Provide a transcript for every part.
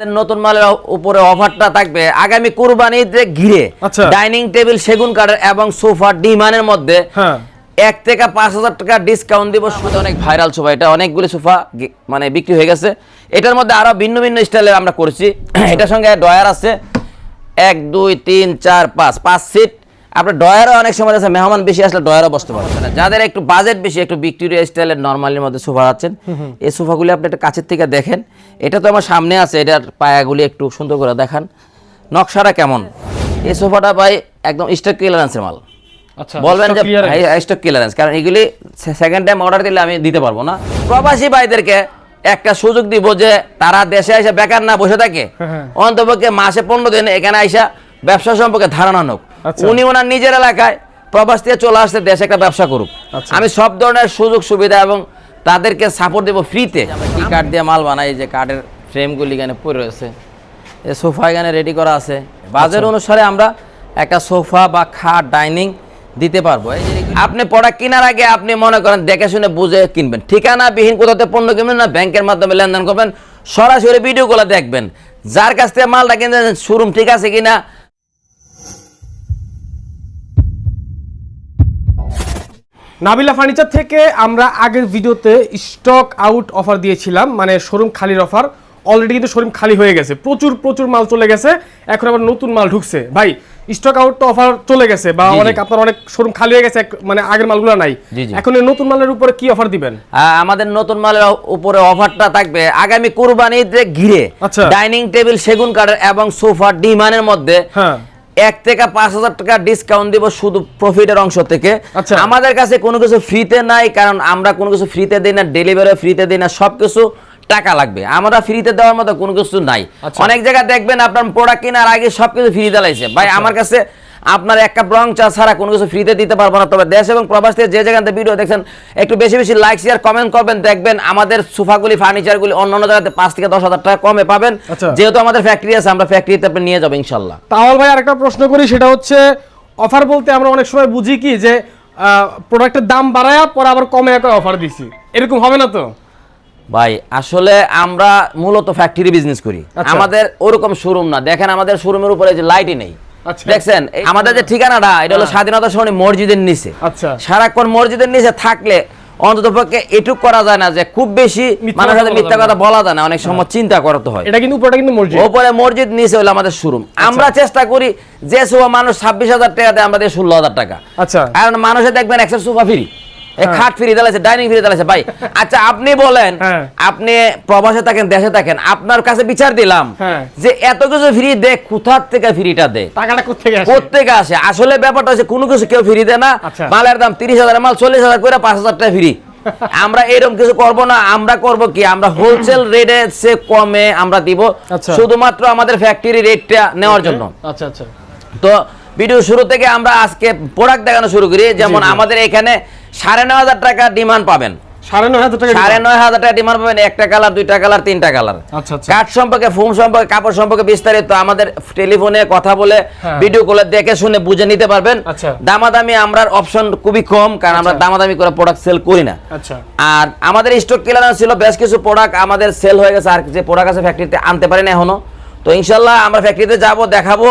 আমাদের নতুন মালের উপরে অফারটা থাকবে। আগামী কুরবানিতে ঘিরে আচ্ছা। ডাইনিং টেবিল সেগুন কাঠের এবং সোফা ডিমানের মধ্যে হ্যাঁ। এক থেকে পাঁচ হাজার টাকা ডিসকাউন্ট দিব। শুধু অনেক ভাইরাল সোফা এটা অনেকগুলি সোফা মানে বিক্রি হয়ে গেছে। এটার মধ্যে আরও ভিন্ন ভিন্ন স্টাইলে আমরা করছি। এটার সঙ্গে ডয়ার আছে। এক দুই তিন চার পাঁচ পাঁচ সিট আপনার ডয়ারও অনেক সময় আছে মেহমান বেশি আসলে ডয়ারও বসতে পারবে না। যাদের একটু বাজেট বেশি একটু ভিক্টোরিয়া স্টাইলের নর্মালির মধ্যে সোফা আছেন এই সোফাগুলি আপনি একটু কাছের থেকে দেখেন। এটা তো আমার সামনে আছে এটার পায়াগুলি একটু সুন্দর করে দেখান। নকশাটা কেমন? এই সোফাটা ভাই একদম স্টক ক্লিয়ারেন্সের মাল। আচ্ছা বলবেন যে স্টক ক্লিয়ারেন্স কারণ এগুলি সেকেন্ড টাইম অর্ডার দিলে আমি দিতে পারব না। প্রবাসী ভাইদেরকে একটা সুযোগ দিব যে তারা দেশে এসে বেকার না বসে থাকে। হ্যাঁ। অন্তপক্ষে মাসে পনেরো দিন এখানে আইসা ব্যবসা সম্পর্কে ধারণা নোক। উনি ওনার নিজের এলাকায় প্রবাস থেকে চলে আসতে দেশে একটা ব্যবসা করুক। আচ্ছা। আমি সব ধরনের সুযোগ সুবিধা এবং তাদেরকে সাপোর্ট দেবো ফ্রিতে কি কাঠ দিয়ে মাল বানাই যে কাঠের ফ্রেমগুলি এখানে পড়ে রয়েছে। এই সোফা এখানে রেডি করা আছে। বাজেট আচ্ছা। অনুসারে আমরা একটা সোফা বা খাট ডাইনিং দিতে পারব। আপনি প্রোডাক্ট কেনার আগে আপনি মনে করেন দেখে শুনে বুঝে কিনবেন। ঠিকানা বিহীন কোথাতে পণ্য কিনবেন না ব্যাংকের মাধ্যমে লেনদেন করবেন। সরাসরি ভিডিওগুলো দেখবেন। যার কাছ থেকে মালটা কিনবেন শোরুম ঠিক আছে কিনা নাবিলা ফার্নিচার থেকে আমরা আগের ভিডিওতে স্টক আউট অফার দিয়েছিলাম মানে শোরুম খালির অফার অলরেডি কিন্তু শোরুম খালি হয়ে গেছে। প্রচুর প্রচুর মাল চলে গেছে। এখন আবার নতুন মাল ঢুকছে। ভাই স্টক আউট তো অফার চলে গেছে বা। অনেক আপনার অনেক শোরুম খালি হয়ে গেছে মানে আগের মালগুলো নাই। এখন নতুন মালের উপরে কি অফার দিবেন? আমাদের নতুন মালের উপরে অফারটা থাকবে আগামী কুরবানিতে ঘিরে। আচ্ছা। ডাইনিং টেবিল সেগুন কাঠের এবং সোফা ডিমানের মধ্যে। হ্যাঁ। এক থেকে পাঁচ হাজার টাকা ডিসকাউন্ট দিব শুধু প্রফিটের অংশ থেকে আচ্ছা। আমাদের কাছে কোনো কিছু ফ্রিতে নাই কারণ আমরা কোনো কিছু ফ্রিতে দিই না ডেলিভারি ফ্রিতে দিই না সব কিছু টাকা লাগবে আমরা ফ্রিতে দেওয়ার মতো কোনো কিছু নাই আচ্ছা। অনেক জায়গায় দেখবেন আপনার প্রোডাক্ট কেনার আগে সব কিছু ফ্রিতে লাইছে ভাই আচ্ছা। আমার কাছে আপনার এক কাপ রং চা ছাড়া কোনো কিছু ফ্রিতে দিতে পারব না। তবে দেশ এবং প্রবাস থেকে যে জায়গাতে ভিডিও দেখছেন একটু বেশি বেশি লাইক শেয়ার কমেন্ট করবেন। দেখবেন আমাদের সোফাগুলি ফার্নিচারগুলি অন্য অন্য জায়গাতে পাঁচ থেকে দশ হাজার টাকা কমে পাবেন। আচ্ছা। যেহেতু আমাদের ফ্যাক্টরি আছে আমরা ফ্যাক্টরিতে আপনি নিয়ে যাব ইনশাল্লাহ। তাহলে ভাই আরেকটা প্রশ্ন করি সেটা হচ্ছে অফার বলতে আমরা অনেক সময় বুঝি কি যে প্রোডাক্টের দাম বাড়ায় পরে আবার কমে একটা অফার দিছি। এরকম হবে না তো? ভাই আসলে আমরা মূলত ফ্যাক্টরি বিজনেস করি। আচ্ছা। আমাদের ওরকম শোরুম না। দেখেন আমাদের শোরুমের উপরে যে লাইটই নেই। দেখছেন আমাদের যে ঠিকানাটা এটা হলো স্বাধীনতা সরণি মসজিদের নিচে। আচ্ছা। সারাক্ষণ মসজিদের নিচে থাকলে অন্তত পক্ষে এটুক করা যায় না যে খুব বেশি মিথ্যা মানুষের সাথে মিথ্যা বলা কথা বলা যায় না অনেক সময় চিন্তা করতে হয়। এটা কিন্তু উপরটা কিন্তু মসজিদ। ওপরে মসজিদ নিচে হলো আমাদের শোরুম আমরা চেষ্টা করি যে সোফা মানুষ ছাব্বিশ হাজার টাকা দেয় আমরা দিয়ে ষোলো হাজার টাকা। আচ্ছা। কারণ মানুষে দেখবেন একশো সোফা ফ্রি হ্যাঁ। খাট ফ্রি দিলাইছে ডাইনিং ফ্রি দিলাইছে ভাই আচ্ছা আপনি বলেন হ্যাঁ। আপনি প্রবাসে থাকেন দেশে থাকেন আপনার কাছে বিচার দিলাম হ্যাঁ। যে এত কিছু ফ্রি দে কোথার থেকে ফ্রিটা দে? টাকাটা কোথেকে আসে? কোথেকে আসে? আসলে ব্যাপারটা হচ্ছে কোনো কিছু কেউ ফ্রি দেয় না। আচ্ছা। মালের দাম তিরিশ হাজার মাল চল্লিশ হাজার করে পাঁচ হাজার টাকা ফ্রি। আমরা এরকম কিছু করব না আমরা করব কি? আমরা হোলসেল রেটে সে কমে আমরা দিব। আচ্ছা। শুধুমাত্র আমাদের ফ্যাক্টরি রেটটা নেওয়ার জন্য। আচ্ছা আচ্ছা। তো ভিডিও শুরু থেকে আমরা আজকে প্রোডাক্ট দেখানো শুরু করি। যেমন আমাদের এখানে সাড়ে নয় হাজার টাকা ডিমান্ড পাবেন। সাড়ে নয় হাজার টাকা সাড়ে নয় হাজার টাকা ডিমান্ড পাবেন একটা কালার দুইটা কালার তিনটা কালার আচ্ছা আচ্ছা। কাঠ সম্পর্কে ফোম সম্পর্কে কাপড় সম্পর্কে বিস্তারিত আমাদের টেলিফোনে কথা বলে হ্যাঁ। ভিডিও কলে দেখে শুনে বুঝে নিতে পারবেন। আচ্ছা। দামাদামি আমরা অপশন খুবই কম কারণ আমরা। দামাদামি করে প্রোডাক্ট সেল করি না। আর আমাদের স্টক ক্লিয়ারেন্স ছিল বেশ কিছু প্রোডাক্ট আমাদের সেল হয়ে গেছে আর যে প্রোডাক্ট আছে ফ্যাক্টরিতে আনতে পারি না এখনও। তো ইনশাল্লাহ আমরা ফ্যাক্টরিতে যাব দেখাবো।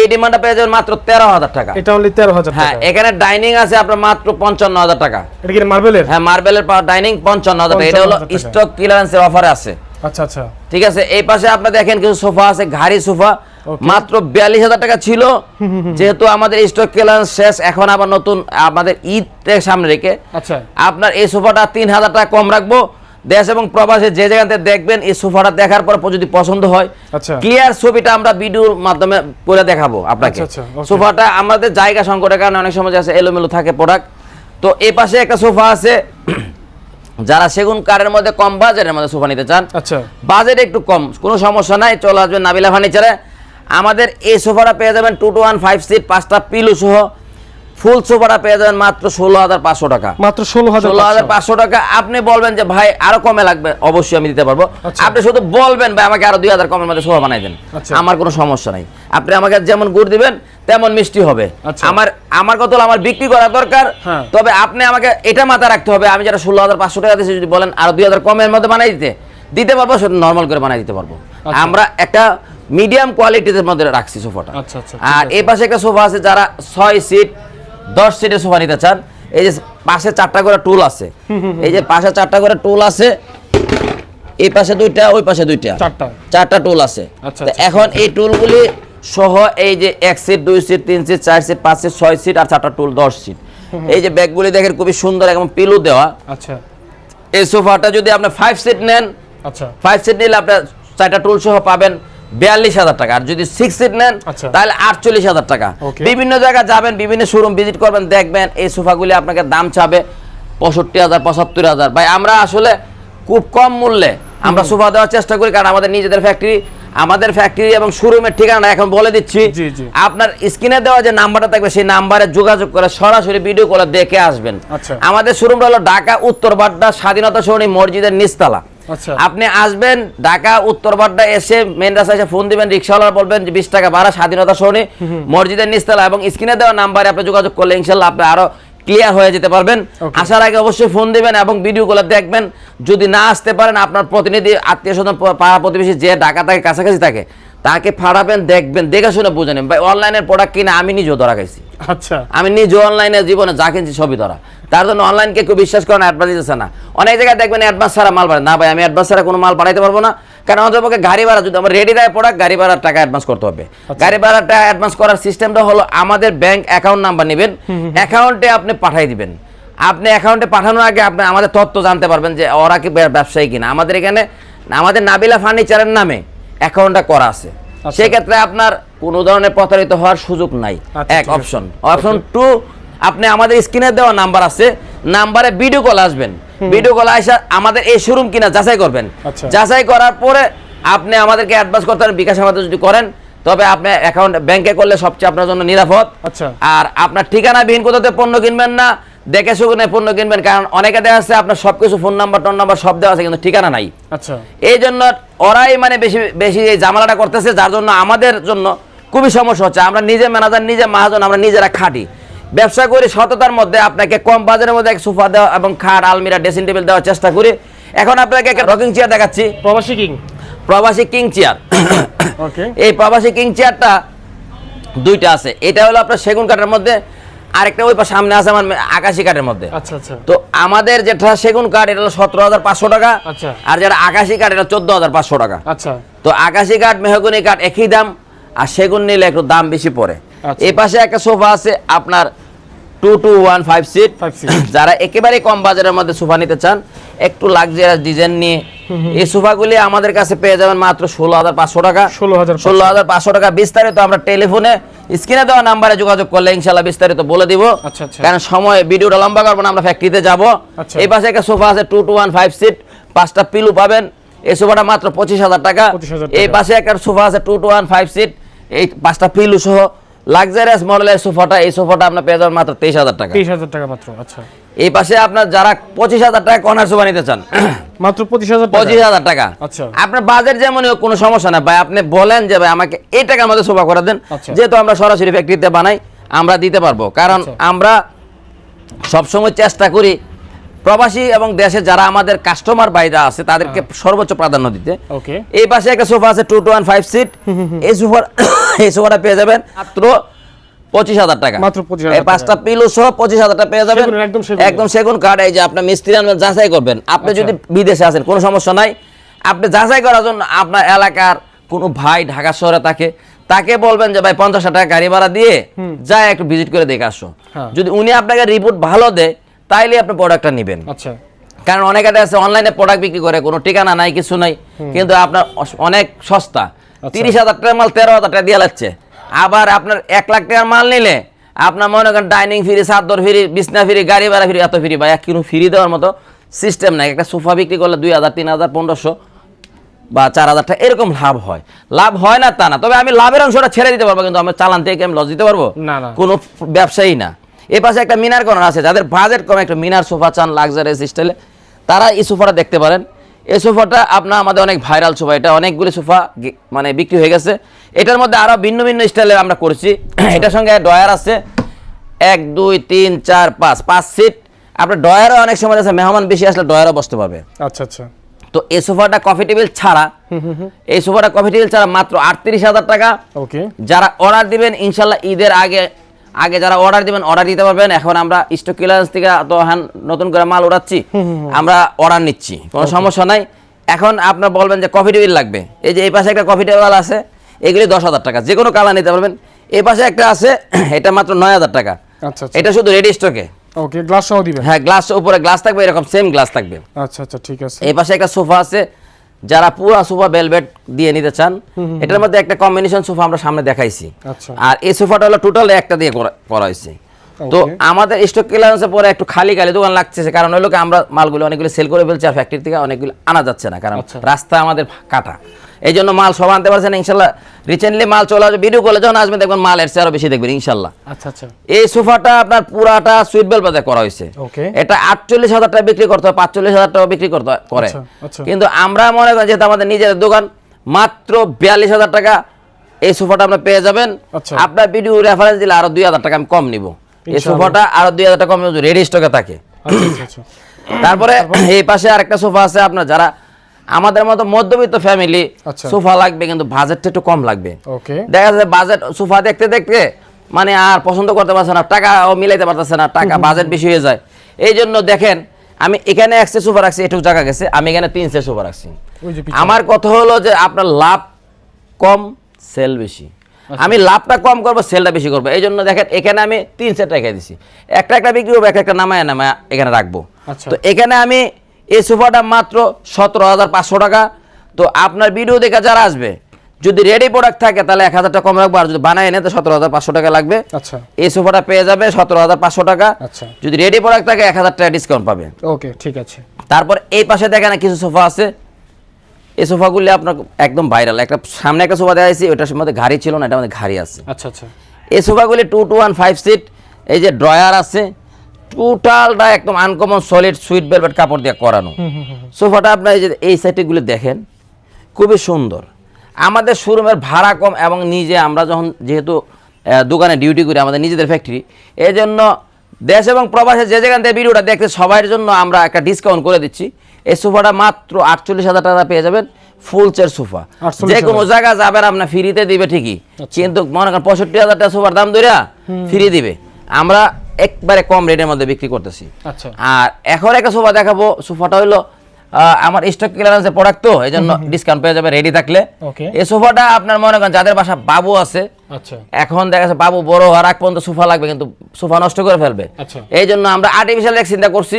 এই ডিমান্ডটা পেয়ে যাবেন মাত্র তেরো হাজার টাকা। এটা হলে তেরো হাজার হ্যাঁ এখানে ডাইনিং আছে আপনার মাত্র পঞ্চান্ন হাজার টাকা। এটা কি মার্বেলের? হ্যাঁ মার্বেলের ডাইনিং পঞ্চান্ন হাজার টাকা। এটা হলো স্টক ক্লিয়ারেন্সের অফারে আছে। আচ্ছা আচ্ছা। ঠিক আছে এই পাশে আপনি দেখেন কিছু সোফা আছে ঘাড়ি সোফা। মাত্র বিয়াল্লিশ হাজার টাকা ছিল। যেহেতু আমাদের স্টক ক্লিয়ারেন্স শেষ এখন আবার নতুন আমাদের ঈদ সামনে রেখে আচ্ছা। আপনার এই সোফাটা তিন হাজার টাকা কম রাখব। দেশ এবং প্রবাসে যে জায়গাতে দেখবেন এই সোফাটা দেখার পর যদি পছন্দ হয় আচ্ছা। ক্লিয়ার ছবিটা আমরা ভিডিওর মাধ্যমে করে দেখাবো আপনাকে। আচ্ছা, আচ্ছা. সোফাটা আমাদের জায়গা সংকটের কারণে অনেক সময় আছে এলোমেলো থাকে প্রোডাক্ট তো এই পাশে একটা সোফা আছে যারা সেগুন কারের মধ্যে কম বাজেটের মধ্যে সোফা নিতে চান। আচ্ছা। বাজেট একটু কম কোনো সমস্যা নাই চলে আসবেন নাবিলা ফার্নিচারে। আমাদের এই সোফাটা পেয়ে যাবেন two two one five seat পাঁচটা পিলু সহ। ফুল সোফাটা পেয়ে যাবেন মাত্র ষোলো হাজার পাঁচশো টাকা। মাত্র ষোলো হাজার ষোলো হাজার পাঁচশো। টাকা আপনি বলবেন যে ভাই আরও কমে লাগবে? অবশ্যই আমি দিতে পারব। আচ্ছা। আপনি শুধু বলবেন ভাই আমাকে আরও দুই হাজার কমের মধ্যে সোফা বানাই দেন। আচ্ছা। আমার কোনো সমস্যা নাই। আপনি আমাকে যেমন গুড় দিবেন তেমন মিষ্টি হবে। আচ্ছা। আমার আমার কথা আমার বিক্রি করা দরকার হ্যাঁ। তবে আপনি আমাকে এটা মাথায় রাখতে হবে আমি যারা ষোলো হাজার পাঁচশো টাকা দিয়েছি যদি বলেন আরও দুই হাজার কমের মধ্যে বানাই দিতে দিতে পারব সেটা নর্মাল করে বানাই দিতে পারব। আমরা একটা মিডিয়াম কোয়ালিটির মধ্যে রাখছি সোফাটা। আর এই পাশে একটা সোফা আছে যারা ছয় সিট দশ সিটের সোফা নিতে চান এই যে পাশে চারটা করে টুল আছে এই যে পাশে চারটা করে টুল আছে এই পাশে দুইটা ওই পাশে দুইটা চারটা। চারটা টুল আছে। আচ্ছা, আচ্ছা। এখন এই টুলগুলি সহ এই যে এক সিট দুই সিট তিন সিট চার সিট পাঁচ সিট ছয় সিট আর চারটা টুল দশ সিট। এই যে ব্যাগগুলি দেখেন খুবই সুন্দর এবং পিলু দেওয়া। আচ্ছা। এই সোফাটা যদি আপনি ফাইভ সিট নেন আচ্ছা। ফাইভ সিট নিলে আপনার চারটা টুল সহ পাবেন। বিয়াল্লিশ হাজার টাকা আর যদি সিক্স সিট নেন আচ্ছা। তাহলে আটচল্লিশ হাজার টাকা বিভিন্ন যাবেন বিভিন্ন শোরুম ভিজিট করবেন দেখবেন এই সোফাগুলি আপনাকে দাম চাবে পঁয়ষট্টি হাজার পঁচাত্তর হাজার ভাই আমরা আসলে খুব কম মূল্যে আমরা সোফা দেওয়ার চেষ্টা করি কারণ আমাদের নিজেদের ফ্যাক্টরি আমাদের ফ্যাক্টরি এবং শোরুমের ঠিকানা এখন বলে দিচ্ছি। আপনার স্ক্রিনে দেওয়া যে নাম্বারটা থাকবে সেই নাম্বারে যোগাযোগ করে সরাসরি ভিডিও কলে দেখে আসবেন আচ্ছা। আমাদের শোরুমটা হলো ঢাকা উত্তর বাড্ডা স্বাধীনতা সরণি মসজিদের আচ্ছা। আপনি আসবেন ঢাকা উত্তর বাড্ডা এসে মেন রাস্তায় এসে ফোন দিবেন রিক্সাওয়ালা বলবেন যে বিশ টাকা ভাড়া স্বাধীনতা সরণি মসজিদের নিস্তলা এবং স্ক্রিনে দেওয়া নাম্বারে আপনি যোগাযোগ করলে ইনশাল্লাহ আপনি আরও ক্লিয়ার হয়ে যেতে পারবেন। আসার আগে অবশ্যই ফোন দিবেন এবং ভিডিও কলে দেখবেন। যদি না আসতে পারেন আপনার প্রতিনিধি আত্মীয় স্বজন পাড়া প্রতিবেশী যে ঢাকা থাকে কাছাকাছি থাকে তাকে ফাড়াবেন দেখবেন দেখে শুনে বুঝে নেবেন। ভাই অনলাইনের প্রোডাক্ট কিনে আমি নিজেও ধরা খাইছি। আচ্ছা। আমি নিজে অনলাইনে জীবনে যা কিনছি সবই ধরা। তার জন্য অনলাইনকে কেউ বিশ্বাস করে না অ্যাডভান্স দিতেছে না। অনেক জায়গায় দেখবেন অ্যাডভান্স ছাড়া মাল পাঠায় না ভাই আমি অ্যাডভান্স ছাড়া কোনো মাল পাঠাইতে পারব না। কারণ আমাদের পক্ষে গাড়ি ভাড়া যদি আমার রেডি দেয় প্রোডাক্ট গাড়ি ভাড়ার টাকা অ্যাডভান্স করতে হবে। গাড়ি ভাড়ার টাকা অ্যাডভান্স করার সিস্টেমটা হলো আমাদের ব্যাংক অ্যাকাউন্ট নাম্বার নেবেন। অ্যাকাউন্টে আপনি পাঠাই দিবেন। আপনি অ্যাকাউন্টে পাঠানোর আগে আপনি আমাদের তথ্য জানতে পারবেন যে ওরা কি ব্যবসায়ী কিনা। আমাদের এখানে আমাদের নাবিলা ফার্নিচারের নামে অ্যাকাউন্টটা করা আছে। আচ্ছা। সেক্ষেত্রে আপনার কোনো ধরনের প্রতারিত হওয়ার সুযোগ নাই। আচ্ছা, এক অপশন অপশন টু আপনি আমাদের স্ক্রিনে দেওয়া নাম্বার আছে। নাম্বারে ভিডিও কল আসবেন। ভিডিও কল আসা আমাদের এই শোরুম কিনা যাচাই করবেন। আচ্ছা। যাচাই করার পরে আপনি আমাদেরকে অ্যাডভান্স করতে পারেন বিকাশ আমাদের যদি করেন তবে আপনি অ্যাকাউন্ট ব্যাংকে করলে সবচেয়ে আপনার জন্য নিরাপদ। আচ্ছা। আর আপনার ঠিকানা বিহীন কোথাতে পণ্য কিনবেন না দেখে শুনে পণ্য কিনবেন কারণ অনেকে দেখা যাচ্ছে আপনার সবকিছু ফোন নাম্বার টোন নাম্বার সব দেওয়া আছে কিন্তু ঠিকানা নাই। আচ্ছা। এই জন্য ওরাই মানে বেশি বেশি এই ঝামেলাটা করতেছে যার জন্য আমাদের জন্য খুবই সমস্যা হচ্ছে। আমরা নিজে ম্যানেজার নিজে মহাজন আমরা নিজেরা খাটি। ব্যবসা করি সততার মধ্যে আপনাকে কম বাজারের মধ্যে এক সোফা দেওয়া এবং খাট আলমিরা ড্রেসিং টেবিল দেওয়ার চেষ্টা করি। এখন আপনাকে একটা রকিং চেয়ার দেখাচ্ছি। প্রবাসী কিং। প্রবাসী কিং চেয়ার ওকে এই প্রবাসী কিং চেয়ারটা দুইটা আছে। এটা হলো আপনার সেগুন কাঠের মধ্যে আরেকটা ওই সামনে আছে আমার আকাশি কাঠের মধ্যে। আচ্ছা আচ্ছা। তো আমাদের যেটা সেগুন কাঠ এটা হলো সতেরো হাজার পাঁচশো টাকা। আচ্ছা। আর যেটা আকাশি কাঠ এটা চোদ্দ হাজার পাঁচশো টাকা। আচ্ছা। তো আকাশি কাঠ মেহগুনি কাঠ একই দাম আর সেগুন নিলে একটু দাম বেশি পড়ে। এ এই পাশে একটা সোফা আছে আপনার two two one five seat যারা একেবারে কম বাজারের মধ্যে সোফা নিতে চান একটু লাক্সারিয়াস ডিজাইন নিয়ে এই সোফাগুলি আমাদের কাছে পেয়ে যাবেন মাত্র ষোলো হাজার পাঁচশো টাকা। 16,500 ষোলো হাজার পাঁচশো টাকা বিস্তারিত আমরা টেলিফোনে স্ক্রিনে দেওয়া নাম্বারে যোগাযোগ করলে ইনশাল্লাহ বিস্তারিত বলে দিব। আচ্ছা, আচ্ছা। কারণ সময় ভিডিওটা লম্বা করব না আমরা ফ্যাক্টরিতে যাব। আচ্ছা। এই পাশে একটা সোফা আছে two two one five seat পাঁচটা পিলু পাবেন। এই সোফাটা মাত্র পঁচিশ হাজার টাকা। এই পাশে একটা সোফা আছে two two one five seat এই পাঁচটা পিলু সহ লাক্সারিয়াস মডেলের সোফাটা এই সোফাটা আপনার পেয়ে যাবেন মাত্র তেইশ হাজার টাকা। তেইশ হাজার টাকা মাত্র আচ্ছা। এই পাশে আপনার যারা পঁচিশ হাজার টাকা কর্নার সোফা নিতে চান মাত্র পঁচিশ হাজার টাকা? পঁচিশ হাজার টাকা। আচ্ছা। আপনার বাজেট যেমন কোনো সমস্যা না ভাই আপনি বলেন যে ভাই আমাকে এই টাকার মধ্যে সোফা করে দেন। আচ্ছা। যেহেতু আমরা সরাসরি ফ্যাক্টরিতে বানাই আমরা দিতে পারব। কারণ আচ্ছা। আমরা সবসময় চেষ্টা করি প্রবাসী এবং দেশে যারা আমাদের কাস্টমার বাইরা আছে তাদেরকে সর্বোচ্চ প্রাধান্য দিতে। ওকে। এই পাশে একটা সোফা আছে two two one five seat এই সোফা এই সোফাটা পেয়ে যাবেন মাত্র পঁচিশ হাজার টাকা। মাত্র 25,000 এই পাঁচটা পিলো সহ পঁচিশ হাজার টাকা পেয়ে যাবেন। একদম সেগুন। কাঠ এই যে আপনার মিস্ত্রি আনবেন যাচাই করবেন। আপনি আচ্ছা। যদি বিদেশে আছেন কোনো সমস্যা নাই। আপনি যাচাই করার জন্য আপনার এলাকার কোনো ভাই ঢাকা শহরে থাকে তাকে বলবেন যে ভাই পঞ্চাশ টাকা গাড়ি ভাড়া দিয়ে যায় একটু ভিজিট করে দেখে আসো। হ্যাঁ। যদি উনি আপনাকে রিপোর্ট ভালো দেয় তাইলে আপনি প্রোডাক্টটা নেবেন। আচ্ছা। কারণ অনেকে আছে অনলাইনে প্রোডাক্ট বিক্রি করে কোনো ঠিকানা নাই কিছু নাই। কিন্তু আপনার অনেক সস্তা। আচ্ছা। তিরিশ হাজার টাকার মাল তেরো হাজার টাকা দিয়ে লাগছে আবার আপনার এক লাখ টাকার মাল নিলে আপনার মনে করেন ডাইনিং ফ্রি চাদর ফ্রি বিছনা ফ্রি গাড়ি ভাড়া ফ্রি এত ফ্রি বা এক কিলো ফ্রি দেওয়ার মতো সিস্টেম নাই। একটা সোফা বিক্রি করলে দুই হাজার তিন হাজার পনেরোশো বা চার হাজার টাকা এরকম লাভ হয়। লাভ হয় না তা না। তবে আমি লাভের অংশটা ছেড়ে দিতে পারব কিন্তু আমি চালান থেকে আমি লস দিতে পারব? না, না। কোনো ব্যবসায়ী না। এ পাশে একটা মিনার কর্নার আছে যাদের বাজেট কম একটা মিনার সোফা চান লাক্সারিয়াস স্টাইলে তারা এই সোফাটা দেখতে পারেন। এই সোফাটা আপনার আমাদের অনেক ভাইরাল সোফা এটা অনেকগুলি সোফা মানে বিক্রি হয়ে গেছে। এটার মধ্যে আরও ভিন্ন ভিন্ন স্টাইলে আমরা করেছি। এটার সঙ্গে ডয়ার আছে। এক দুই তিন চার পাঁচ পাঁচ সিট আপনার ডয়ারও অনেক সময় আছে মেহমান বেশি আসলে ডয়ারও বসতে পারবে। আচ্ছা আচ্ছা। তো এই সোফাটা কফি টেবিল ছাড়া এই সোফাটা কফি টেবিল ছাড়া মাত্র আটত্রিশ হাজার টাকা। ওকে যারা অর্ডার দিবেন ইনশাল্লাহ ঈদের আগে আগে যারা অর্ডার দিবেন অর্ডার দিতে পারবেন। এখন আমরা স্টক ক্লিয়ারেন্স থেকে তো নতুন করে মাল উড়াচ্ছি। আমরা অর্ডার নিচ্ছি কোনো সমস্যা নাই। এখন আপনার বলবেন যে কফি টেবিল লাগবে। এই যে এই পাশে একটা কফি টেবিল আছে এগুলি দশ হাজার টাকা। যে কোনো কালার নিতে পারবেন। এই পাশে একটা আছে এটা মাত্র নয় হাজার টাকা। আচ্ছা আচ্ছা। এটা শুধু রেডি স্টকে ওকে গ্লাস সহ দিবেন? হ্যাঁ গ্লাস উপরে গ্লাস থাকবে এরকম সেম গ্লাস থাকবে। আচ্ছা আচ্ছা ঠিক আছে। এই পাশে একটা সোফা আছে যারা পুরো সোফা বেলভেট দিয়ে নিতে চান এটার মধ্যে একটা কম্বিনেশন সোফা আমরা সামনে দেখাইছি। আচ্ছা। আর এই সোফাটা হলো টোটাল একটা দিয়ে করা হয়েছে। তো আমাদের স্টক ক্লিয়ারেন্সের পরে একটু খালি খালি দোকান লাগছে কারণ হলো লোকে আমরা মালগুলো অনেকগুলো সেল করে ফেলছি আর ফ্যাক্টরি থেকে অনেকগুলো আনা যাচ্ছে না কারণ আচ্ছা। রাস্তা আমাদের কাটা এই জন্য মাল সব আনতে পারছে না ইনশাল্লাহ রিসেন্টলি মাল চলে আসবে ভিডিও করলে যখন আসবেন দেখবেন মাল এর চেয়ে আরও বেশি দেখবেন ইনশাল্লাহ। আচ্ছা আচ্ছা। এই সোফাটা আপনার পুরাটা সুইট বেল বাজার করা হয়েছে. এটা আটচল্লিশ হাজার টাকা বিক্রি করতে হয় পাঁচচল্লিশ হাজার টাকা বিক্রি করতে করে। আচ্ছা, আচ্ছা। কিন্তু আমরা মনে করি যেহেতু আমাদের নিজের দোকান মাত্র বিয়াল্লিশ হাজার টাকা এই সোফাটা আপনি পেয়ে যাবেন। আচ্ছা। আপনার ভিডিও রেফারেন্স দিলে আরও দুই হাজার টাকা আমি কম নিব। এই সোফাটা আরও দুই হাজার টাকা কম রেডি স্টকে থাকে। আচ্ছা আচ্ছা আচ্ছা। তারপরে এই পাশে আরেকটা সোফা আছে আপনার যারা আমাদের মতো মধ্যবিত্ত ফ্যামিলি আচ্ছা। সোফা লাগবে কিন্তু বাজেটটা একটু কম লাগবে। ওকে। দেখা যাচ্ছে বাজেট সোফা দেখতে দেখতে মানে আর পছন্দ করতে পারছে না টাকাও মিলাইতে পারতেছে না টাকা বাজেট বেশি হয়ে যায়। এই জন্য দেখেন আমি এখানে এক সেট সোফা রাখছি এটুকু জায়গা গেছে আমি এখানে তিন সেট সোফা রাখছি। আমার কথা হলো যে আপনার লাভ কম সেল বেশি। আচ্ছা। আমি লাভটা কম করব সেলটা বেশি করব। এই জন্য দেখেন এখানে আমি তিন সেট রেখে দিছি। একটা একটা বিক্রি করব একটা একটা নামায় নামায় এখানে রাখব। আচ্ছা। তো এখানে আমি এই সোফাটা মাত্র সতেরো হাজার পাঁচশো টাকা। তো আপনার ভিডিও দেখে যারা আসবে যদি রেডি প্রোডাক্ট থাকে তাহলে এক হাজার টাকা কম রাখব আর যদি বানায় এনে তো সতেরো হাজার পাঁচশো টাকা লাগবে। আচ্ছা। এই সোফাটা পেয়ে যাবে সতেরো হাজার পাঁচশো টাকা। আচ্ছা। যদি রেডি প্রোডাক্ট থাকে এক হাজার টাকা ডিসকাউন্ট পাবে। ওকে ঠিক আছে। তারপর এই পাশে দেখেন কিছু সোফা আছে। এই সোফাগুলি আপনার একদম ভাইরাল একটা সামনে একটা সোফা দেখাইছি ওটার মধ্যে ঘাড়ি ছিল না এটা মধ্যে ঘাড়ি আছে। আচ্ছা আচ্ছা। এই সোফাগুলি two two one five seat এই যে ড্রয়ার আছে টোটালটা একদম আনকমন সলিড সুইট ভেলভেট কাপড় দিয়ে করানো। সোফাটা আপনার এই যে এই সাইডগুলি দেখেন খুবই সুন্দর। আমাদের শোরুমের ভাড়া কম এবং নিজে আমরা যখন যেহেতু দোকানে ডিউটি করি আমাদের নিজেদের ফ্যাক্টরি এই জন্য দেশ এবং প্রবাসে যে যেখান থেকে ভিডিওটা দেখতে সবার জন্য আমরা একটা ডিসকাউন্ট করে দিচ্ছি। এই সোফাটা মাত্র আটচল্লিশ হাজার টাকা পেয়ে যাবেন ফুল চেয়ার সোফা। 48,000 যে কোনো জায়গা যাবেন আপনার ফ্রিতে দিবে ঠিকই। কিন্তু মনে করেন পঁয়ষট্টি হাজার টাকা সোফার দাম ধরে ফ্রি দিবে। আমরা একবারে কম রেটের মধ্যে বিক্রি করতেছি। আচ্ছা। আর এখন একটা সোফা দেখাবো। সোফাটা হলো আমার স্টক ক্লিয়ারেন্সের প্রোডাক্ট তো এই জন্য ডিসকাউন্ট পেয়ে যাবে রেডি থাকলে। এই সোফাটা আপনার মনে করেন যাদের বাসা বাবু আছে আচ্ছা। এখন দেখা যাচ্ছে বাবু বড় হওয়ার আগ পর্যন্ত সোফা লাগবে কিন্তু সোফা নষ্ট করে ফেলবে। আচ্ছা। এই জন্য আমরা আর্টিফিশিয়াল এক চিন্তা করছি।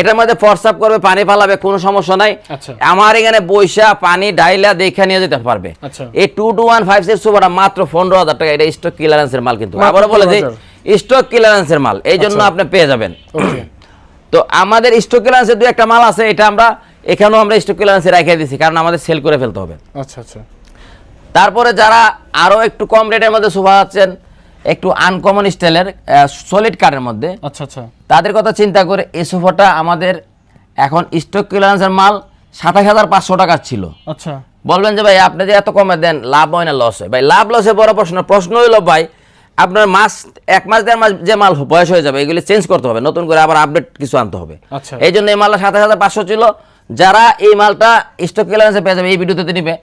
এটার মধ্যে ফর্সাপ করবে পানি ফালাবে কোনো সমস্যা নাই। আমার এখানে বৈশা পানি ডাইলা দেখে নিয়ে যেতে পারবে। এই two two one five six সোফাটা মাত্র পনেরো হাজার টাকা এটা স্টক ক্লিয়ারেন্সের মাল কিন্তু। আবারও বলে দিই 15,000 স্টক ক্লিয়ারেন্সের মাল এই জন্য আচ্ছা। আপনি পেয়ে যাবেন। তো আমাদের স্টক ক্লিয়ারেন্সের দু একটা মাল আছে এটা আমরা এখানেও আমরা স্টক ক্লিয়ারেন্সে রেখে দিছি কারণ আমাদের সেল করে ফেলতে হবে। আচ্ছা আচ্ছা। তারপরে যারা আরও একটু কম রেটের মধ্যে সোফা আছেন একটু আনকমন স্টাইলের সলিড কাঠের মধ্যে আচ্ছা আচ্ছা। তাদের কথা চিন্তা করে এই সোফাটা আমাদের এখন স্টক ক্লিয়ারেন্সের মাল সাতাশ হাজার পাঁচশো টাকার ছিল। আচ্ছা। বলবেন যে ভাই আপনি যে এত কমে দেন লাভ হয় না লস হয়। ভাই লাভ লসে বড় প্রশ্ন প্রশ্ন হইল ভাই আপনার মাস এক মাস দেড় মাস যে মাল বয়স হয়ে যাবে এগুলি চেঞ্জ করতে হবে নতুন করে আবার আপডেট কিছু আনতে হবে। আচ্ছা। এই জন্য এই মালটা সাতাশ হাজার পাঁচশো ছিল। যারা এই মালটা স্টক ক্লিয়ারেন্সে পেয়ে যাবে এই ভিডিওতে নিবে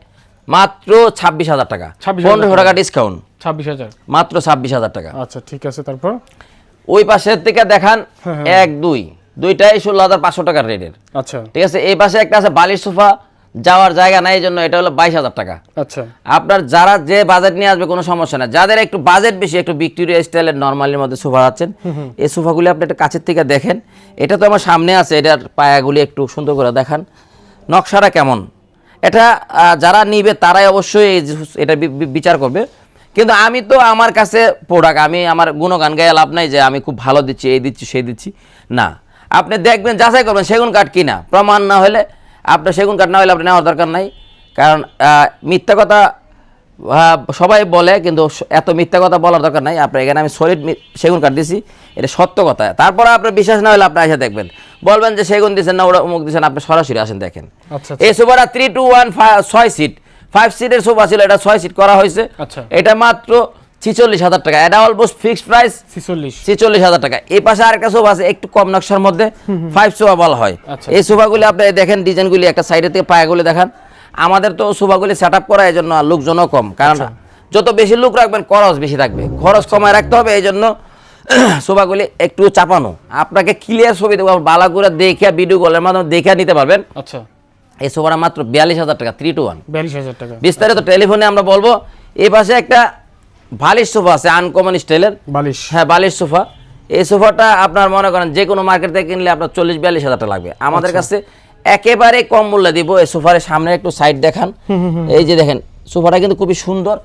মাত্র ছাব্বিশ হাজার টাকা। 26,000 পনেরোশো টাকা। ডিসকাউন্ট ছাব্বিশ হাজার। মাত্র ছাব্বিশ হাজার টাকা। আচ্ছা ঠিক আছে তারপর? ওই পাশের থেকে দেখান হ্যাঁ, এক দুই। দুইটাই ষোলো হাজার পাঁচশো টাকার রেটের আচ্ছা। ঠিক আছে এই পাশে একটা আছে বালির সোফা। যাওয়ার জায়গা নাই এই জন্য এটা হলো বাইশ হাজার টাকা। আচ্ছা। আপনার যারা যে বাজেট নিয়ে আসবে কোনো সমস্যা না যাদের একটু বাজেট বেশি একটু ভিক্টোরিয়া স্টাইলের নর্মালির মধ্যে সোফা আছেন এই সোফাগুলি আপনি একটা কাছের থেকে দেখেন। এটা তো আমার সামনে আছে এটার পায়াগুলি একটু সুন্দর করে দেখান। নকশাটা কেমন? এটা যারা নিবে তারাই অবশ্যই এই এটা বিচার করবে। কিন্তু আমি তো আমার কাছে প্রোডাক্ট আমি আমার গুণগান গায়ে লাভ নাই যে আমি খুব ভালো দিচ্ছি এই দিচ্ছি সেই দিচ্ছি। না। আপনি দেখবেন যাচাই করবেন সেগুন কাঠ কিনা। প্রমাণ না হলে আপনার সেগুন কাঠ না হলে আপনি নেওয়ার দরকার নাই। কারণ মিথ্যা কথা সবাই বলে কিন্তু এত মিথ্যা কথা বলার দরকার নাই। আপনার এখানে আমি সলিড সেগুন কাঠ দিছি এটা সত্য কথা। তারপরে আপনার বিশ্বাস না হলে আপনি এসে দেখবেন। বলবেন যে সেগুন দিচ্ছেন না ওরা অমুক দিচ্ছেন আপনি সরাসরি আসেন দেখেন। আচ্ছা এই সোফাটা থ্রি টু ওয়ান ছয় সিট ফাইভ সিটের সোফা ছিল এটা ছয় সিট করা হয়েছে। আচ্ছা। এটা মাত্র ছিচল্লিশ হাজার টাকা। এটা অলমোস্ট ফিক্সড প্রাইস ছিচল্লিশ। ছিচল্লিশ হাজার টাকা। এই পাশে আরেকটা সোফা আছে একটু কম নকশার মধ্যে। ফাইভ সোফা বলা হয়। আচ্ছা। এই সোফাগুলি আপনি দেখেন ডিজাইনগুলি একটা সাইডে থেকে পায়াগুলি দেখান। আমাদের তো সোফাগুলি সেট আপ করা এই জন্য আর লোকজনও কম। কারণ আচ্ছা। যত বেশি লোক রাখবেন খরচ বেশি থাকবে। খরচ কমায় রাখতে হবে এই জন্য সোফাগুলি একটু চাপানো। আপনাকে ক্লিয়ার ছবি দেবো বালা করে দেখে ভিডিও কলের মাধ্যমে দেখে নিতে পারবেন। আচ্ছা। এই সোফাটা মাত্র বিয়াল্লিশ হাজার টাকা থ্রি টু ওয়ান বিয়াল্লিশ হাজার টাকা। বিস্তারিত টেলিফোনে আমরা বলব এই পাশে একটা বালিশ সোফা আছে আনকমন স্টাইলের বালিশ। হ্যাঁ বালিশ সোফা। এই সোফাটা আপনার মনে করেন যে কোনো মার্কেট থেকে কিনলে আপনার চল্লিশ বিয়াল্লিশ হাজার টাকা লাগবে। আমাদের কাছে একেবারে কম মূল্যে দিব। এই সোফার সামনে একটু সাইড দেখান। এই যে দেখেন সোফাটা কিন্তু খুবই সুন্দর।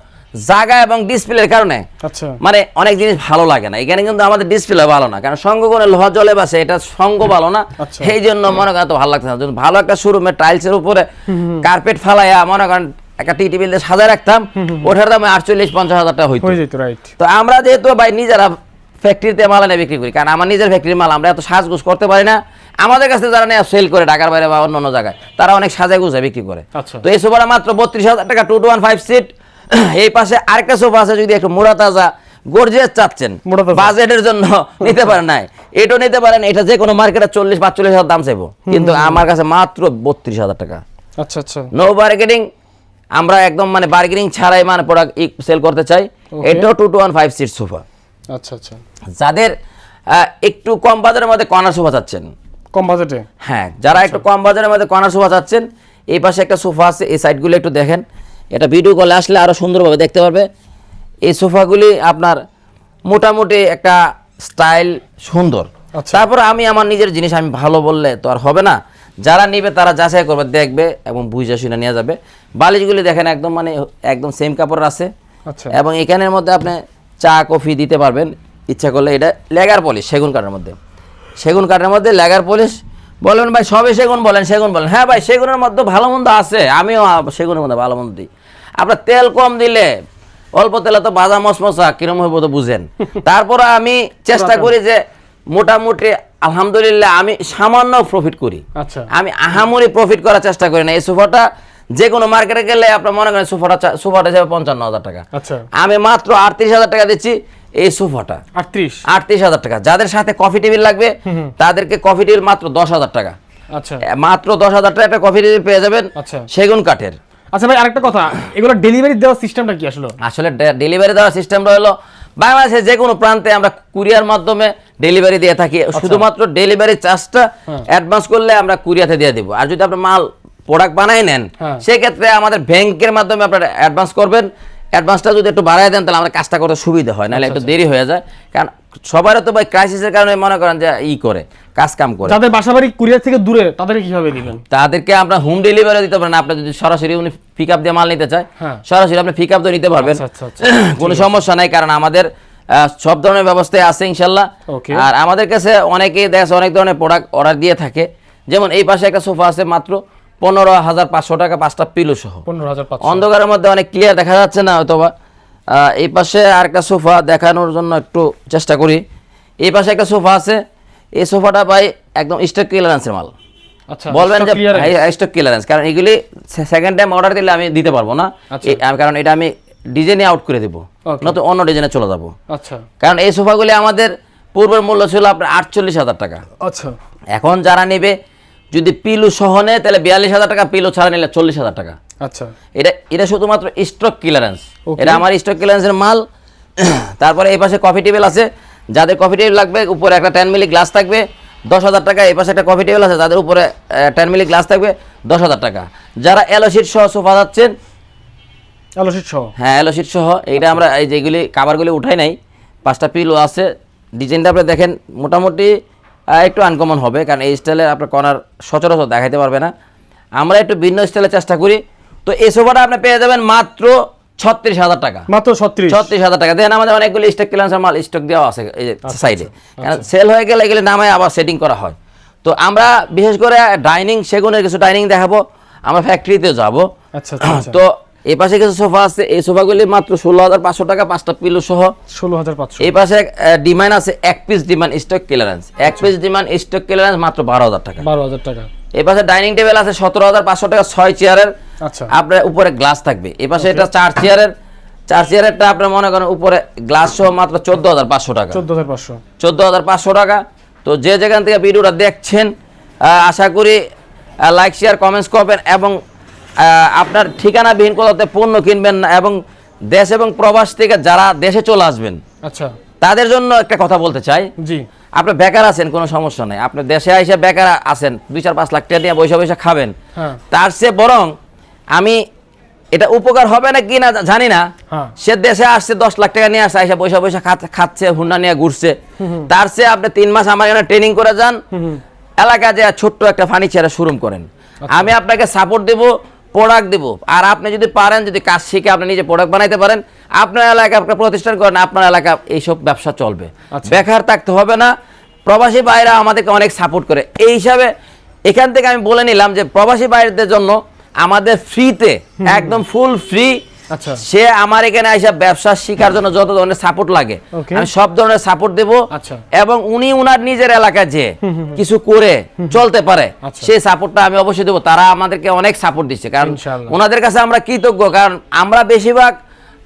জায়গা এবং ডিসপ্লের কারণে আচ্ছা। মানে অনেক জিনিস ভালো লাগে না। এখানে কিন্তু আমাদের ডিসপ্লে ভালো না। কারণ সঙ্গ করে লোহা জলে বাসে এটা সঙ্গ ভালো না। সেই জন্য মনে করেন তো ভালো লাগছে না। ভালো একটা শোরুমে টাইলসের উপরে কার্পেট ফালাইয়া মনে করেন একটা টি টেবিল সাজায় রাখতাম ওটার দামে আটচল্লিশ পঞ্চাশ হাজার টাকা হইতো। তো আমরা যেহেতু ভাই নিজেরা ফ্যাক্টরিতে মাল এনে বিক্রি করি কারণ আমার নিজের ফ্যাক্টরির মাল আমরা এত সাজগুজ করতে পারি না। আমাদের কাছে যারা নেয় সেল করে ঢাকার বাইরে বা অন্য অন্য জায়গায় তারা অনেক সাজা গুজা বিক্রি করে। আচ্ছা। তো এই সোফাটা মাত্র বত্রিশ হাজার টাকা two two one five seat এই পাশে আরেকটা সোফা আছে যদি একটু মোড়া তাজা গর্জিয়াস চাচ্ছেন। বাজেটের জন্য নিতে পারেন নাই। এটাও নিতে পারেন এটা যে কোনো মার্কেটে চল্লিশ পাঁচচল্লিশ হাজার দাম চাইব। কিন্তু আমার কাছে মাত্র বত্রিশ হাজার টাকা। আচ্ছা আচ্ছা। নো বার্গেনিং আমরা একদম মানে বার্গেনিং ছাড়াই মানে প্রোডাক্ট সেল করতে চাই. এটাও two two one five seat sofa আচ্ছা আচ্ছা। যাদের একটু কম বাজারের মধ্যে কর্নার সোফা চাচ্ছেন। কম বাজেটে? হ্যাঁ যারা একটু কম বাজারের মধ্যে কর্নার সোফা চাচ্ছেন এই পাশে একটা সোফা আছে এই সাইডগুলো একটু দেখেন। এটা ভিডিও কলে আসলে আরও সুন্দরভাবে দেখতে পারবে। এই সোফাগুলি আপনার মোটামুটি একটা স্টাইল সুন্দর। আচ্ছা। তারপর আমি আমার নিজের জিনিস আমি ভালো বললে তো আর হবে না। যারা নিবে তারা যাচাই করবে দেখবে এবং বুঝে শুনে নিয়ে যাবে। বালিশগুলি দেখেন একদম মানে একদম সেম কাপড় আছে। আচ্ছা। এবং এখানের মধ্যে আপনি চা কফি দিতে পারবেন। ইচ্ছা করলে এটা লেগার পলিশ সেগুন কাঠের মধ্যে। সেগুন কাঠের মধ্যে লেগার পলিশ বলেন ভাই সবে সেগুন বলেন সেগুন বলেন। হ্যাঁ ভাই সেগুনের মধ্যে ভালো মন্দ আছে আমিও সেগুনের মধ্যে ভালো মন্দ দিই। আপনার তেল কম দিলে অল্প তেলে তো বাজা মশমশা কিরম হইব তো বুঝেন। তারপরে আমি চেষ্টা করি যে মোটামুটি আলহামদুলিল্লাহ আমি সামান্য প্রফিট করি। আচ্ছা। আমি আহামরি প্রফিট করার চেষ্টা করি না। এই সোফাটা যে কোনো মার্কেটে গেলে আপনার মনে করেন সোফাটা সোফাটা যাবে পঞ্চান্ন হাজার টাকা। আচ্ছা। আমি মাত্র আটত্রিশ হাজার টাকা দিচ্ছি এই সোফাটা। আটত্রিশ? আটত্রিশ হাজার টাকা। যাদের সাথে কফি টেবিল লাগবে তাদেরকে কফি টেবিল মাত্র দশ হাজার টাকা। আচ্ছা। মাত্র দশ হাজার টাকা একটা কফি টেবিল পেয়ে যাবেন আচ্ছা। সেগুন কাঠের। আচ্ছা ভাই আরেকটা কথা। এগুলো ডেলিভারি দেওয়ার সিস্টেমটা কি আসলে? আসলে ডেলিভারি দেওয়ার সিস্টেম রইল বাংলাদেশের যে কোনো প্রান্তে আমরা কুরিয়ার মাধ্যমে ডেলিভারি দিয়ে থাকি। শুধুমাত্র ডেলিভারি চার্জটা অ্যাডভান্স করলে আমরা কুরিয়াতে দিয়ে দিব। আর যদি আপনার মাল প্রোডাক্ট বানাই নেন হ্যাঁ। সেক্ষেত্রে আমাদের ব্যাংকের মাধ্যমে আপনারা অ্যাডভান্স করবেন। অ্যাডভান্সটা যদি একটু বাড়ায় দেন তাহলে আমাদের কাজটা করতে সুবিধা হয়। নাহলে একটু দেরি হয়ে যায়। কারণ সবারও তো ভাই ক্রাইসিসের কারণে মনে করেন যে ই করে কাজ কাম করে। যাদের বাসাবাড়ি কুরিয়ার থেকে দূরে তাদেরকে কীভাবে দিবেন? তাদেরকে আমরা হোম ডেলিভারি দিতে পারেন। আপনি যদি সরাসরি উনি পিক আপ দিয়ে মাল নিতে চায় হ্যাঁ। সরাসরি আপনি পিক আপ দিয়ে নিতে পারবেন। আচ্ছা, আচ্ছা, আচ্ছা। কোনো সমস্যা নাই কারণ আমাদের সব ধরনের ব্যবস্থায় আছে ইনশাল্লাহ। আর আমাদের কাছে অনেকেই দেখা অনেক ধরনের প্রোডাক্ট অর্ডার দিয়ে থাকে। যেমন এই পাশে একটা সোফা আছে মাত্র পনেরো হাজার পাঁচশো টাকা পাঁচটা পিলো সহ। পনেরো হাজার অন্ধকারের মধ্যে অনেক ক্লিয়ার দেখা যাচ্ছে না অথবা এই পাশে আরেকটা সোফা দেখানোর জন্য একটু চেষ্টা করি। এই পাশে একটা সোফা আছে। এই সোফাটা পাই একদম স্টক ক্লিয়ারেন্সের মাল। আচ্ছা বলবেন যে স্টক ক্লিয়ারেন্স কারণ এগুলি সেকেন্ড টাইম অর্ডার দিলে আমি দিতে পারব না। আচ্ছা। কারণ এটা আমি ডিজাইনে আউট করে দেবো. নয়তো অন্য ডিজাইনে চলে যাব। আচ্ছা। কারণ এই সোফাগুলি আমাদের পূর্বের মূল্য ছিল আপনার আটচল্লিশ হাজার টাকা। আচ্ছা। এখন যারা নেবে যদি পিলু সহ নেয় তাহলে বিয়াল্লিশ হাজার টাকা পিলু ছাড়া নিলে চল্লিশ হাজার টাকা। আচ্ছা। এটা এটা শুধুমাত্র স্টক ক্লিয়ারেন্স এটা আমার স্টক ক্লিয়ারেন্সের মাল। তারপরে এই পাশে কফি টেবিল আছে। যাদের কফি টেবিল লাগবে উপরে একটা টেন মিলি গ্লাস থাকবে। দশ হাজার টাকা এই পাশে একটা কফি টেবিল আছে। যাদের উপরে টেন মিলি গ্লাস থাকবে দশ হাজার টাকা। যারা অ্যালোসিট সহ সোফা যাচ্ছেন আলোচিত সহ? হ্যাঁ অ্যালোসিট সহ। এইটা আমরা এই যেগুলি কাভারগুলি উঠাই নাই পাঁচটা পিলো আছে। ডিজাইনটা আপনি দেখেন মোটামুটি একটু আনকমন হবে কারণ এই স্টাইলে আপনার কর্নার সচরাচর দেখাইতে পারবে না। আমরা একটু ভিন্ন স্টাইলে চেষ্টা করি। তো এই সোফাটা আপনি পেয়ে যাবেন মাত্র ছত্রিশ হাজার টাকা। মাত্র ছত্রিশ? ছত্রিশ হাজার টাকা। দেখেন আমাদের অনেকগুলি স্টক ক্লিয়ারেন্সের মাল স্টক দেওয়া আছে এই আচ্ছা, সাইডে কারণ সেল হয়ে গেলে এগুলি নামে আবার সেটিং করা হয়। তো আমরা বিশেষ করে ডাইনিং সেগুনের কিছু ডাইনিং দেখাবো। আমরা ফ্যাক্টরিতে যাব। আচ্ছা আচ্ছা আচ্ছা। তো এই পাশে কিছু সোফা আছে এই সোফাগুলি মাত্র ষোলো হাজার পাঁচশো টাকা পাঁচটা পিলো সহ। ষোলো হাজার পাঁচশো। এই পাশে ডিমান্ড আছে এক পিস ডিমান্ড স্টক ক্লিয়ারেন্স এক পিস ডিমান্ড স্টক ক্লিয়ারেন্স মাত্র বারো হাজার টাকা। বারো হাজার টাকা। এই পাশে ডাইনিং টেবিল আছে সতেরো হাজার পাঁচশো টাকা ছয় চেয়ারের আচ্ছা। আপনার উপরে গ্লাস থাকবে। এই পাশে এটা চার চেয়ারের চার চেয়ারেরটা আপনার মনে করেন উপরে গ্লাস সহ মাত্র চোদ্দ হাজার পাঁচশো টাকা। চোদ্দ হাজার পাঁচশো। চোদ্দ হাজার পাঁচশো টাকা। তো যে যেখান থেকে ভিডিওটা দেখছেন আশা করি লাইক শেয়ার কমেন্টস করবেন এবং আপনার ঠিকানাবিহীন কোথাতে পণ্য কিনবেন না এবং দেশ এবং প্রবাস থেকে যারা দেশে চলে আসবেন আচ্ছা। তাদের জন্য একটা কথা বলতে চাই। জি। আপনি বেকার আছেন কোনো সমস্যা নেই। আপনি দেশে এসে বেকার আছেন দুই চার পাঁচ লাখ টাকা দিয়ে বৈশা বৈশা খাবেন। হ্যাঁ। তার চেয়ে বরং আমি এটা উপকার হবে না কি না জানি না। হ্যাঁ। সে দেশে আসছে দশ লাখ টাকা নিয়ে আসছে এসে বৈশা বৈশা খাচ্ছে- হুন্ডা নিয়ে ঘুরছে। তার চেয়ে আপনি তিন মাস আমার এখানে ট্রেনিং করে যান। এলাকা যে ছোট্ট একটা ফার্নিচারের শোরুম করেন। আচ্ছা। আমি আপনাকে সাপোর্ট দেব। প্রোডাক্ট দেবো আর আপনি যদি পারেন যদি কাজ শিখে আপনি নিজে প্রোডাক্ট বানাইতে পারেন আপনার এলাকা আপনার প্রতিষ্ঠান করেন আপনার এলাকা এইসব ব্যবসা চলবে আচ্ছা। বেকার থাকতে হবে না প্রবাসী বাইরা আমাদেরকে অনেক সাপোর্ট করে এই হিসাবে এখান থেকে আমি বলে নিলাম যে প্রবাসী বাইরদের জন্য আমাদের ফ্রিতে একদম ফুল ফ্রি। সে আমার এখানে এসে ব্যবসা শেখার জন্য যত ধরনের সাপোর্ট লাগে আমি সব ধরনের সাপোর্ট দেব। আচ্ছা। এবং উনি উনার নিজের এলাকায় যে কিছু করে চলতে পারে আচ্ছা। সেই সাপোর্টটা আমি অবশ্যই দেবো। তারা আমাদেরকে অনেক সাপোর্ট দিচ্ছে কারণ ওনাদের কাছে আমরা কৃতজ্ঞ কারণ আমরা বেশিরভাগ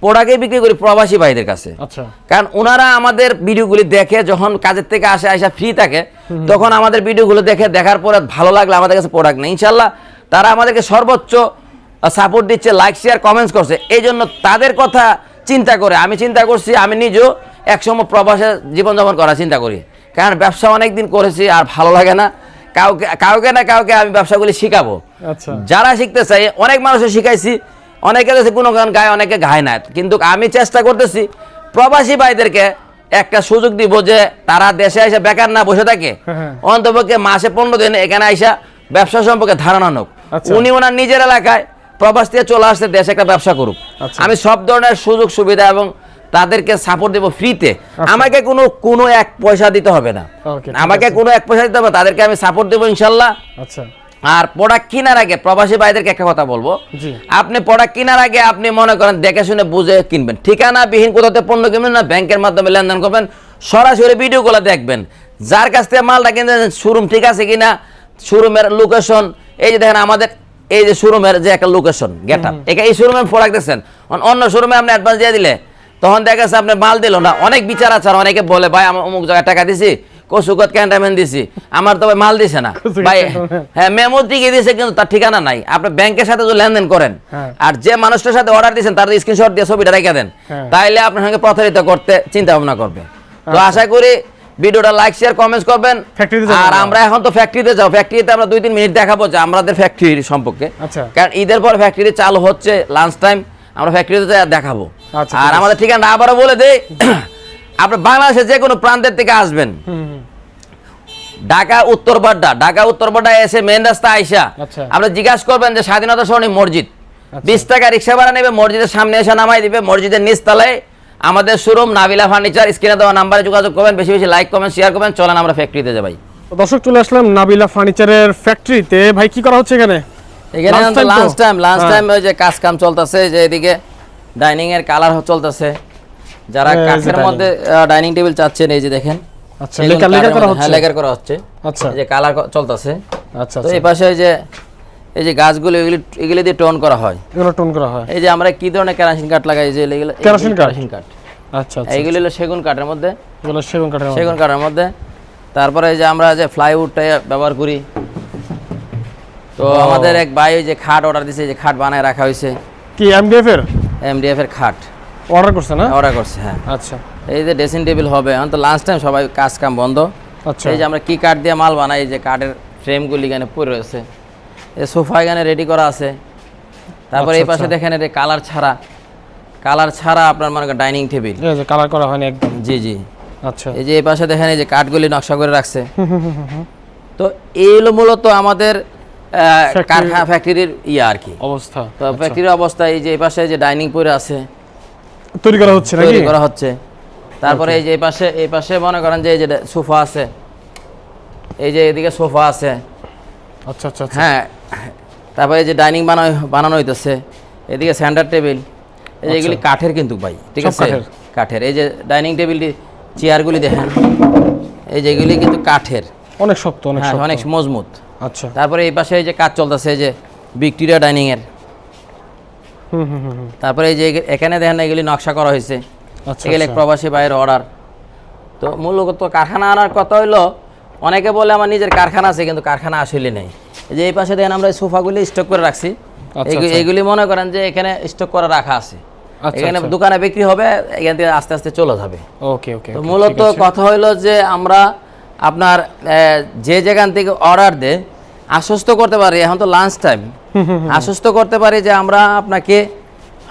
প্রোডাক্টই বিক্রি করি প্রবাসী ভাইদের কাছে। আচ্ছা। কারণ ওনারা আমাদের ভিডিওগুলি দেখে যখন কাজের থেকে আসে আসা ফ্রি থাকে তখন আমাদের ভিডিওগুলো দেখে দেখার পরে ভালো লাগলে আমাদের কাছে প্রোডাক্ট নেই। ইনশাল্লাহ তারা আমাদেরকে সর্বোচ্চ সাপোর্ট দিচ্ছে লাইক শেয়ার কমেন্টস করছে। এই জন্য তাদের কথা চিন্তা করে আমি চিন্তা করছি আমি নিজেও একসময় প্রবাসে জীবনযাপন করার চিন্তা করি। কারণ ব্যবসা অনেক দিন করেছি আর ভালো লাগে না। কাউকে কাউকে না কাউকে আমি ব্যবসাগুলি শিখাবো। আচ্ছা। যারা শিখতে চাই অনেক মানুষের শিখাইছি অনেকে কাছে কোনো গান গায় অনেকে গায় না। কিন্তু আমি চেষ্টা করতেছি প্রবাসী ভাইদেরকে একটা সুযোগ দিব যে তারা দেশে এসে বেকার না বসে থাকে। হ্যাঁ। অন্তপক্ষে মাসে পনেরো দিন এখানে আইসা ব্যবসা সম্পর্কে ধারণা নোক। আচ্ছা। উনি ওনার নিজের এলাকায় প্রবাস থেকে চলে আসছে দেশে একটা ব্যবসা করুক। আচ্ছা। আমি সব ধরনের সুযোগ সুবিধা এবং তাদেরকে সাপোর্ট দেবো ফ্রিতে আমাকে কোনো কোনো এক পয়সা দিতে হবে না। আমাকে কোনো এক পয়সা দিতে হবে তাদেরকে আমি সাপোর্ট দেবো ইনশাল্লাহ। আচ্ছা। আর প্রোডাক্ট কেনার আগে প্রবাসী ভাইদেরকে একটা কথা বলব। আপনি প্রোডাক্ট কেনার আগে আপনি মনে করেন দেখে শুনে বুঝে কিনবেন। ঠিকানা বিহীন কোথাতে পণ্য কিনবেন না ব্যাংকের মাধ্যমে লেনদেন করবেন। সরাসরি ভিডিওগুলো দেখবেন। যার কাছ থেকে মালটা কিনতে শোরুম ঠিক আছে কিনা শোরুমের লোকেশন এই যে দেখেন আমাদের এই যে শোরুমের যে একটা লোকেশন গেট আপ এই শোরুমে প্রোডাক্ট দেখছেন অন- অন্য শোরুমে আপনি অ্যাডভান্স দিয়ে দিলে তখন দেখা যাচ্ছে আপনার মাল দিল না। অনেক বিচার আছে আর অনেকে বলে ভাই আমার অমুক জায়গায় টাকা দিছি কসুকত ক্যান্টামেন্ট দিছি আমার তো ভাই মাল দিছে না। ভাই হ্যাঁ মেমো টিকে দিয়েছে কিন্তু তার ঠিকানা নাই। আপনি ব্যাংকের সাথে যদি লেনদেন করেন হ্যাঁ। আর যে মানুষটার সাথে অর্ডার দিয়েছেন তার স্ক্রিনশট দিয়ে ছবিটা রেখে দেন হ্যাঁ। তাইলে আপনার সঙ্গে প্রতারিত করতে চিন্তা ভাবনা করবে। তো আচ্ছা। আশা করি ভিডিওটা লাইক শেয়ার কমেন্টস করবেন। আর আমরা। আমরা এখন তো ফ্যাক্টরিতে যাও ফ্যাক্টরিতে আমরা দুই তিন মিনিট দেখাবো যে আমাদের ফ্যাক্টরি সম্পর্কে। আচ্ছা। কারণ ঈদের পর ফ্যাক্টরি চালু হচ্ছে লাঞ্চ টাইম আমরা ফ্যাক্টরিতে দেখাবো। আচ্ছা, আর আমাদের ঠিকানা আবারও বলে দেই। আপনি বাংলাদেশের যে কোনো প্রান্তের থেকে আসবেন। ঢাকা উত্তরপাড্ডা ঢাকা উত্তরপাড্ডা এসে মেন রাস্তা আইসা আচ্ছা। আপনি জিজ্ঞাসা করবেন যে স্বাধীনতা সরণি মসজিদ। বিশ টাকা রিক্সা ভাড়া নেবে মসজিদের সামনে এসে নামাই দিবে মসজিদের নিচতলায় আমাদের শোরুম নাবিলা ফার্নিচার স্ক্রিনে দেওয়া নাম্বারে যোগাযোগ করবেন বেশি বেশি লাইক কমেন্ট শেয়ার করবেন। চলেন আমরা ফ্যাক্টরিতে যাই তো দর্শক চলে আসলাম নাবিলা ফার্নিচারের ফ্যাক্টরিতে ভাই কি করা হচ্ছে এখানে? এখানে? লাঞ্চ টাইম লাঞ্চ হ্যাঁ। টাইম ওই যে কাজ কাম চলতেছে যে এদিকে ডাইনিং এর কালার চলতেছে। যারা এই কাঠের মধ্যে ডাইনিং টেবিল চাচ্ছেন এই যে দেখেন। আচ্ছা লেখা করা হ্যাঁ হচ্ছে? লেখার করা হচ্ছে। আচ্ছা। এই যে কালার চলতেছে। আচ্ছা তো আচ্ছা। এই পাশে এই যে এই যে গাছগুলো এগুলি এগুলি দিয়ে টোন করা হয়। এগুলো টোন করা হয়। এই যে আমরা কি ধরনের কেরাসিন কাঠ লাগাই? যে এগুলো কেরোসিন এই কাঠ? আচ্ছা আচ্ছা এইগুলি হলো সেগুন কাঠের মধ্যে। এগুলো সেগুন কাঠের মধ্যে। সেগুন কাঠের মধ্যে। তারপরে এই যে আমরা যে ফ্লাইউডটা ব্যবহার করি। তো আমাদের এক ভাই যে খাট অর্ডার এই যে খাট বানায় রাখা হয়েছে। কি এমডিএফ এর? এমডিএফ এর খাট। অর্ডার করছে না? অর্ডার করছে হ্যাঁ। আচ্ছা। এই যে ড্রেসিং টেবিল হবে। এখন তো লাঞ্চ টাইম সবাই কাজ কাম বন্ধ। আচ্ছা। এই যে আমরা কি কাঠ দিয়ে মাল বানাই এই যে কাঠের ফ্রেমগুলি এখানে পড়ে রয়েছে। সোফা এখানে রেডি করা আছে। তারপরে এই আচ্ছা, পাশে আচ্ছা। দেখেন এটা কালার ছাড়া। কালার ছাড়া আপনার মনে করেন ডাইনিং টেবিল কালার করা হয়নি একদম। জি জি। আচ্ছা। এই যে এই পাশে দেখেন এই যে কাঠগুলি নকশা করে রাখছে। তো এই হলো মূলত আমাদের কারখানা ফ্যাক্টরির ইয়ে আর কি। অবস্থা। তো ফ্যাক্টরির অবস্থা এই যে এই পাশে যে ডাইনিং পরে আছে। তৈরি করা হচ্ছে নাকি? তৈরি করা হচ্ছে। তারপরে এই যে এই পাশে এই পাশে মনে করেন যে এই যে সোফা আছে। এই যে এদিকে সোফা আছে। আচ্ছা আচ্ছা আচ্ছা। হ্যাঁ তারপরে যে ডাইনিং বানানো বানানো হইতেছে এদিকে সেন্টার টেবিল এই যে এগুলি কাঠের কিন্তু ভাই ঠিক আচ্ছা। আছে? কাঠের? এই যে ডাইনিং টেবিলটি চেয়ারগুলি দেখেন এই যেগুলি কিন্তু কাঠের। অনেক শক্ত অনেক হ্যাঁ অনেক মজবুত। আচ্ছা। তারপরে এই পাশে এই যে কাজ চলতেছে এই যে ভিক্টোরিয়া ডাইনিং এর। হুম হুম হুম হুম। তারপরে এই যে এখানে দেখেন এগুলি নকশা করা হয়েছে। আচ্ছা এগুলি আচ্ছা। প্রবাসী বাইরের অর্ডার তো মূলত কারখানা আনার কথা হইল অনেকে বলে আমার নিজের কারখানা আছে কিন্তু কারখানা আসলে নেই। যে এই পাশে দেখেন আমরা সোফাগুলি স্টক করে রাখছি। এগুলি এইগু- আচ্ছা। মনে করেন যে এখানে স্টক করে রাখা আছে। আচ্ছা, এখানে আচ্ছা। দোকানে বিক্রি হবে এখান থেকে আস্তে আস্তে চলে যাবে। ওকে ওকে তো মূলত কথা হইল যে আমরা আপনার যে যেখান থেকে অর্ডার দেয় আশ্বস্ত করতে পারি এখন তো লাঞ্চ টাইম আশ্বস্ত করতে পারি যে আমরা আপনাকে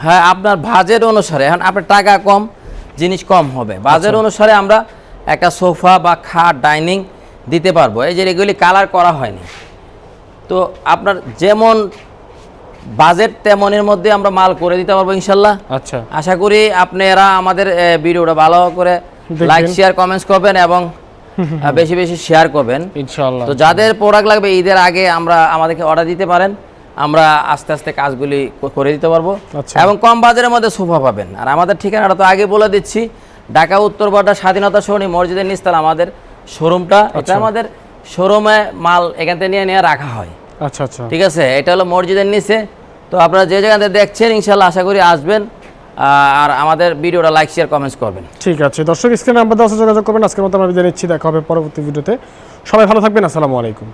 হ্যাঁ আপনার বাজেট অনুসারে এখন আপনার টাকা কম জিনিস কম হবে। বাজেট আচ্ছা। অনুসারে আমরা একটা সোফা বা খাট ডাইনিং দিতে পারব। এই যে এগুলি কালার করা হয়নি। তো আপনার যেমন বাজেট তেমনের মধ্যে আমরা মাল করে দিতে পারব ইনশাল্লাহ। আচ্ছা। আশা করি আপনারা আমাদের ভিডিওটা ভালো করে লাইক শেয়ার কমেন্টস করবেন এবং বেশি বেশি শেয়ার করবেন। ইনশাআল্লাহ। তো যাদের প্রোডাক্ট লাগবে ঈদের আগে আমরা আমাদেরকে অর্ডার দিতে পারেন। আমরা আস্তে আস্তে কাজগুলি করে দিতে পারব। আচ্ছা। এবং কম বাজারের মধ্যে সোফা পাবেন। আর আমাদের ঠিকানাটা তো আগে বলে দিচ্ছি ঢাকা উত্তরপাড়া স্বাধীনতা সরণি মসজিদের নিস্তাল আমাদের শোরুমটা এটা আচ্ছা। আমাদের শোরুমে মাল এখান থেকে নিয়ে নিয়ে রাখা হয়। আচ্ছা আচ্ছা। ঠিক আছে? এটা হলো মসজিদের নিচে। তো আপনারা যে জায়গাতে দেখছেন ইনশাল্লাহ আশা করি আসবেন। আর আমাদের ভিডিওটা লাইক শেয়ার কমেন্টস করবেন। ঠিক আছে। দর্শক স্ক্রিনে আমাদের যোগাযোগ করবেন। আজকের মতো আমরা বিদায় নিচ্ছি। দেখা হবে পরবর্তী ভিডিওতে। সবাই ভালো থাকবেন। আসসালামু আলাইকুম।